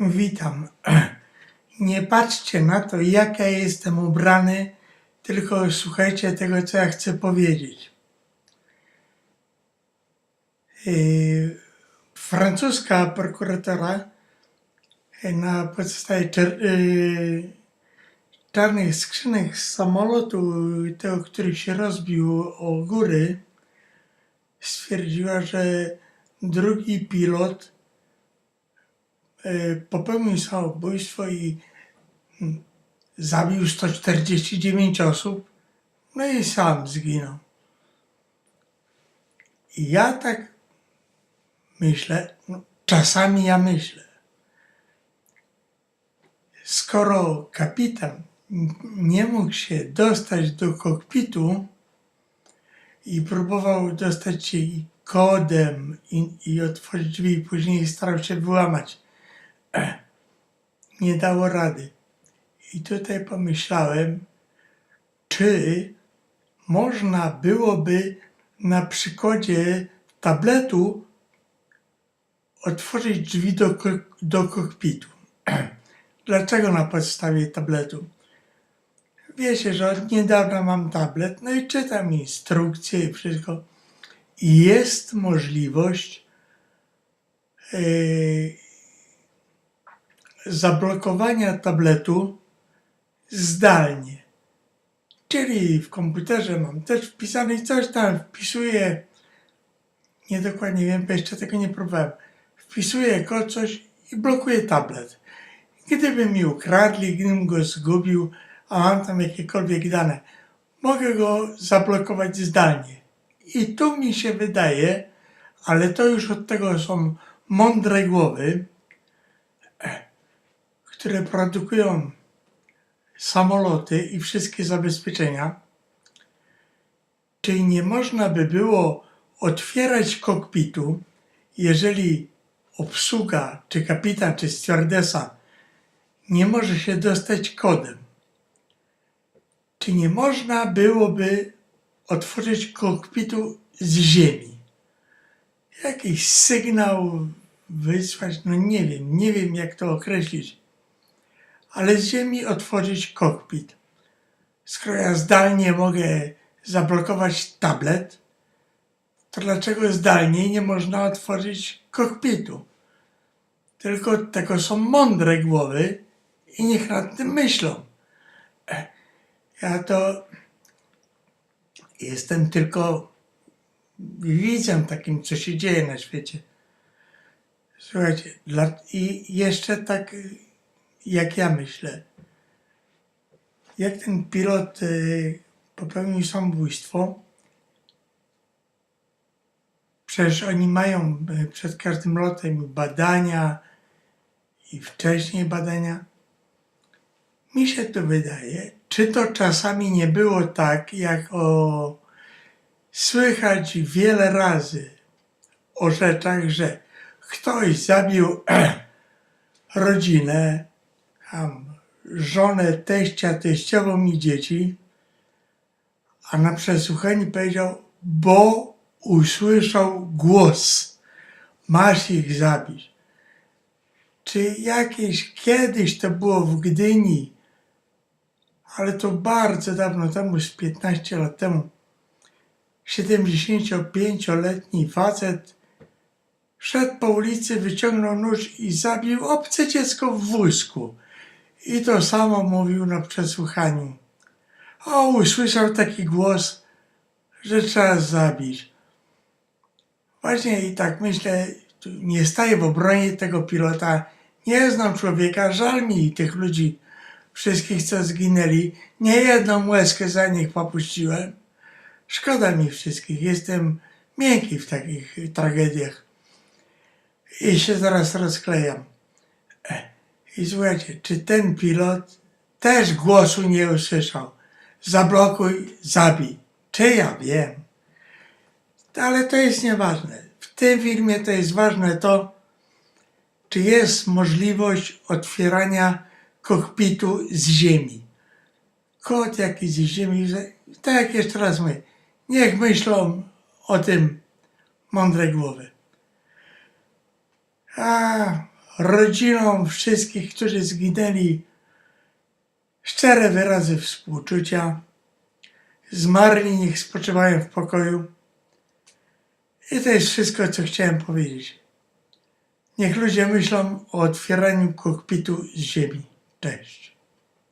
Witam. Nie patrzcie na to, jak ja jestem ubrany, tylko słuchajcie tego, co ja chcę powiedzieć. Yy, francuska prokuratora yy, na podstawie yy, czarnych skrzynek z samolotu, tego, który się rozbił o góry, stwierdziła, że drugi pilot popełnił samobójstwo i mm, zabił 149 osób, no i sam zginął. I ja tak myślę, no, czasami ja myślę, skoro kapitan nie mógł się dostać do kokpitu i próbował dostać się kodem i, i otworzyć drzwi, później starał się wyłamać, nie dało rady. I tutaj pomyślałem, czy można byłoby na przykładzie tabletu otworzyć drzwi do, do kokpitu. Dlaczego na podstawie tabletu? Wiecie, że od niedawna mam tablet, no i czytam instrukcje i wszystko. Jest możliwość yy, zablokowania tabletu zdalnie. Czyli w komputerze mam też wpisane i coś tam wpisuję, nie dokładnie wiem, bo jeszcze tego nie próbowałem. Wpisuję kod coś i blokuję tablet. Gdyby mi ukradli, gdybym go zgubił, a mam tam jakiekolwiek dane, mogę go zablokować zdalnie. I tu mi się wydaje, ale to już od tego są mądre głowy, które produkują samoloty i wszystkie zabezpieczenia, czyli nie można by było otwierać kokpitu, jeżeli obsługa, czy kapitan, czy stewardesa nie może się dostać kodem. Czy nie można byłoby otworzyć kokpitu z ziemi? Jakiś sygnał wysłać? No nie wiem, nie wiem jak to określić. Ale z ziemi otworzyć kokpit. Skoro ja zdalnie mogę zablokować tablet, to dlaczego zdalnie nie można otworzyć kokpitu? Tylko tego są mądre głowy i niech nad tym myślą. E, Ja to jestem tylko widzem takim, co się dzieje na świecie. Słuchajcie, i jeszcze tak, jak ja myślę, jak ten pilot y, popełnił samobójstwo, przecież oni mają y, przed każdym lotem badania i wcześniej badania. Mi się to wydaje, czy to czasami nie było tak, jak o słychać wiele razy o rzeczach, że ktoś zabił rodzinę, żonę, teścia, teściową i dzieci, a na przesłuchaniu powiedział, bo usłyszał głos, masz ich zabić. Czy jakieś kiedyś to było w Gdyni, ale to bardzo dawno temu, z 15 lat temu, 75-letni facet szedł po ulicy, wyciągnął nóż i zabił obce dziecko w wózku. I to samo mówił na przesłuchaniu. O, usłyszał taki głos, że trzeba zabić. Właśnie i tak myślę, nie staję w obronie tego pilota. Nie znam człowieka, żal mi tych ludzi, wszystkich, co zginęli. Nie jedną łezkę za nich popuściłem. Szkoda mi wszystkich, jestem miękki w takich tragediach. I się zaraz rozklejam. I słuchajcie, czy ten pilot też głosu nie usłyszał? Zablokuj, zabij. Czy ja wiem? Ale to jest nieważne. W tym filmie to jest ważne to, czy jest możliwość otwierania kokpitu z ziemi. Kod jakiś z ziemi, tak jak jeszcze raz mówię, niech myślą o tym mądre głowy. A rodzinom wszystkich, którzy zginęli, szczere wyrazy współczucia. Zmarli niech spoczywają w pokoju. I to jest wszystko, co chciałem powiedzieć. Niech ludzie myślą o otwieraniu kokpitu z ziemi. Cześć.